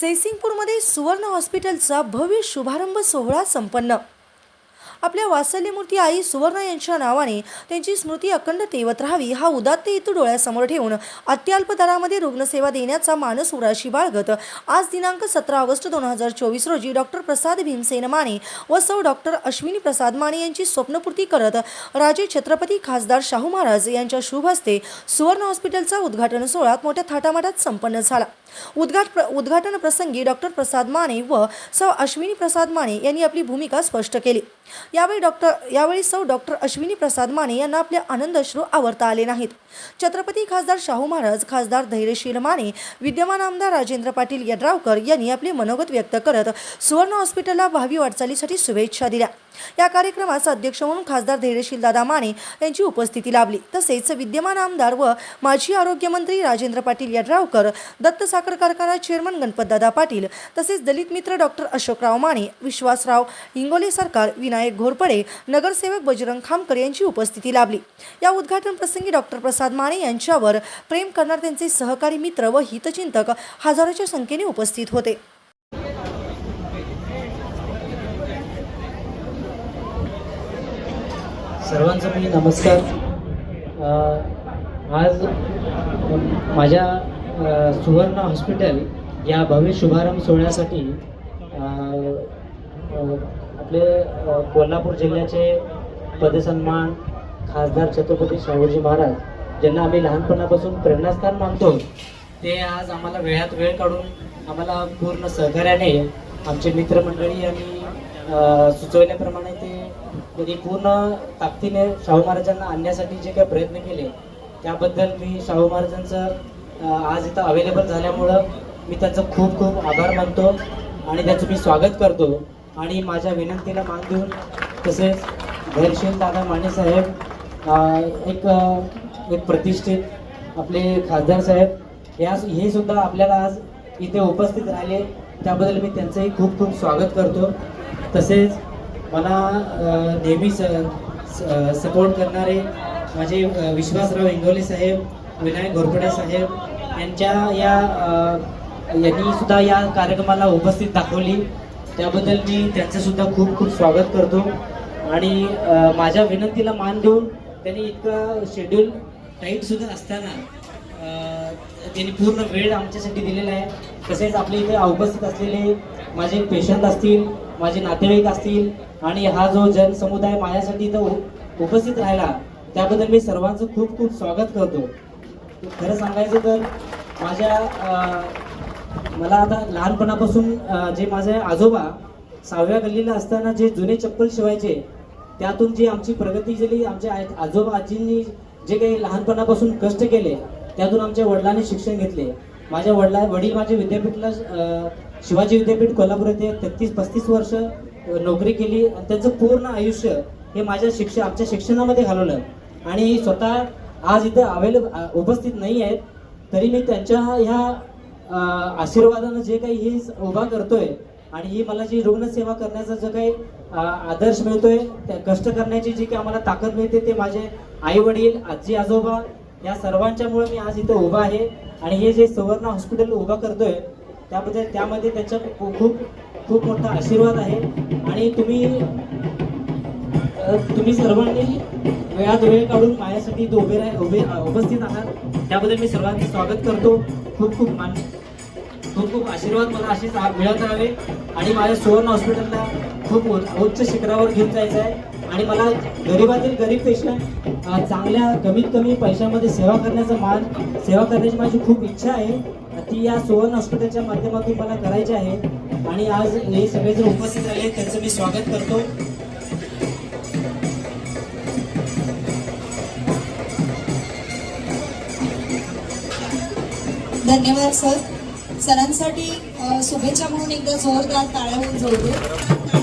जयसिंगपूरमध्ये सुवर्ण हॉस्पिटलचा भव्य शुभारंभ सोहळा संपन्न. आपल्या वात्सल्यमूर्ती आई सुवर्ण यांच्या नावाने त्यांची स्मृती अखंड तेवत राहावी हा उदात्त हेतू डोळ्यासमोर ठेवून अत्यल्प दरामध्ये रुग्णसेवा देण्याचा मानस उराशी बाळगत आज दिनांक सतरा ऑगस्ट दोन हजार चोवीस रोजी डॉक्टर प्रसाद भीमसेन माने व सौ डॉक्टर अश्विनी प्रसाद माने यांची स्वप्नपूर्ती करत राजे छत्रपती खासदार शाहू महाराज यांच्या शुभ हस्ते सुवर्ण हॉस्पिटलचा उद्घाटन सोहळा मोठ्या थाटामाटात संपन्न झाला. उद्घाट प्र उद्घाटन प्रसंगी डॉक्टर प्रसाद माने व सौ अश्विनी प्रसाद माने यांनी आपली भूमिका स्पष्ट केली. यावेळी डॉक्टर यावेळी सौ डॉक्टर अश्विनी प्रसाद माने यांना आपले आनंदश्रू आवरता आले नाहीत. छत्रपती खासदार शाहू महाराज खासदार धैर्यशील माने विद्यमान आमदार राजेंद्र पाटील यड्रावकर यांनी आपले मनोगत व्यक्त करत सुवर्ण हॉस्पिटलला भावी वाटचालीसाठी शुभेच्छा दिल्या. या कार्यक्रमास अध्यक्ष म्हणून खासदार धैर्यशील दादा माने यांची उपस्थिती लाभली. तसेच विद्यमान आमदार व माजी आरोग्यमंत्री राजेंद्र पाटील यड्रावकर दत्त साखर कारखाना चेअरमन गणपतदादा पाटील तसेच दलित मित्र डॉक्टर अशोकराव माने विश्वासराव हिंगोले सरकार विनायक घोरपडे नगरसेवक बजरंग खामकर यांची उपस्थिती लाभली. या उद्घाटन प्रसंगी डॉक्टर प्रसाद माने यांच्यावर प्रेम करणार त्यांचे सहकारी मित्र व हितचिंतक हजारोच्या संख्येने उपस्थित होते. सर्वांचं मी नमस्कार. आज माझ्या सुवर्ण हॉस्पिटल या भव्य शुभारंभ सोहळ्यासाठी आपले कोल्हापूर जिल्ह्याचे पदसन्मान खासदार छत्रपती शाहूजी महाराज ज्यांना आम्ही लहानपणापासून प्रेरणास्थान मानतो ते आज आम्हाला वेळात वेळ काढून आम्हाला पूर्ण सहकार्याने आमचे मित्रमंडळी आणि सुचवल्याप्रमाणे ते त्यांनी पूर्ण ताकदीने शाहू महाराजांना आणण्यासाठी जे काही प्रयत्न केले त्याबद्दल मी शाहू महाराजांचं आज इथं अवेलेबल झाल्यामुळं मी त्यांचं खूप खूप आभार मानतो आणि त्याचं मी स्वागत करतो. आणि माझ्या विनंतीला मान देऊन तसेच धैर्यशील दादा मानेसाहेब एक एक प्रतिष्ठित आपले खासदार साहेब या हे सुद्धा आपल्याला आज इथे उपस्थित राहिले. त्याबद्दल मी त्यांचंही खूप खूप स्वागत करतो. तसेच मला नेहमीच सपोर्ट करणारे माझे विश्वासराव इंगोले साहेब विनायक घोरपडे साहेब यांच्या या यांनी सुद्धा या कार्यक्रमाला उपस्थित दाखवली. त्याबद्दल मी त्यांचंसुद्धा खूप खूप स्वागत करतो. आणि माझ्या विनंतीला मान देऊन त्यांनी इतकं शेड्यूल टाईटसुद्धा असताना त्यांनी पूर्ण वेळ आमच्यासाठी दिलेला आहे. तसेच आपल्या इथे उपस्थित असलेले माझे पेशंट असतील माझे नातेवाईक असतील आणि हा जो जनसमुदाय माझ्यासाठी इथं उपस्थित राहिला त्याबद्दल मी सर्वांचं खूप खूप स्वागत करतो. खरं सांगायचं तर माझ्या मला आता लहानपणापासून जे माझे आजोबा सहाव्या गल्लीला असताना जे जुने चप्पल शिवायचे त्यातून जी आमची प्रगती झाली आमच्या आजोबा आजींनी जे काही लहानपणापासून कष्ट केले त्यातून आमच्या वडिलांनी शिक्षण घेतले. माझ्या वडिला वडील माझे विद्यापीठला शिवाजी विद्यापीठ कोल्हापूर येथे तेहतीस पस्तीस वर्ष नोकरी केली आणि त्यांचं पूर्ण आयुष्य हे माझ्या शिक्षण आमच्या शिक्षणामध्ये घालवलं. आणि स्वतः आज इथं अवेलेबल उपस्थित नाही आहेत तरी मी त्यांच्या ह्या आशीर्वादानं जे काही हे उभा करतोय आणि ही मला जी रुग्णसेवा करण्याचा जो काही आदर्श मिळतोय त्या कष्ट करण्याची जी काही आम्हाला ताकद मिळते ते माझे आई वडील आजी आजोबा या सर्वांच्यामुळे मी आज इथं उभा आहे. आणि हे जे सुवर्ण हॉस्पिटल उभा करतोय त्याबद्दल त्यामध्ये त्यांचा खूप खूप खूप मोठा आशीर्वाद आहे. आणि तुम्ही तुम्ही सर्वांनी वेळात वेळ काढून माझ्यासाठी इथे उभे राह उभे उपस्थित आहात. त्याबद्दल मी सर्वांचे स्वागत करतो. खूप खूप मान खूप खूप आशीर्वाद मला असेच मिळत राहावे. आणि माझ्या सुवर्ण हॉस्पिटलला खूप उच्च उच्च शिखरावर घेऊन जायचं आहे. आणि मला गरीबातील गरीब पेशंट चांगल्या कमीत कमी पैशामध्ये सेवा करण्याचा मान सेवा करण्याची माझी खूप इच्छा आहे. ती या सुवर्ण हॉस्पिटलच्या माध्यमातून मला करायची आहे. आणि आज हे सगळे जर उपस्थित राहिले त्यांचं मी स्वागत करतो. धन्यवाद सर. सरांसाठी शुभेच्छा म्हणून एकदा जोरदार टाळ्या होऊन जोडतो.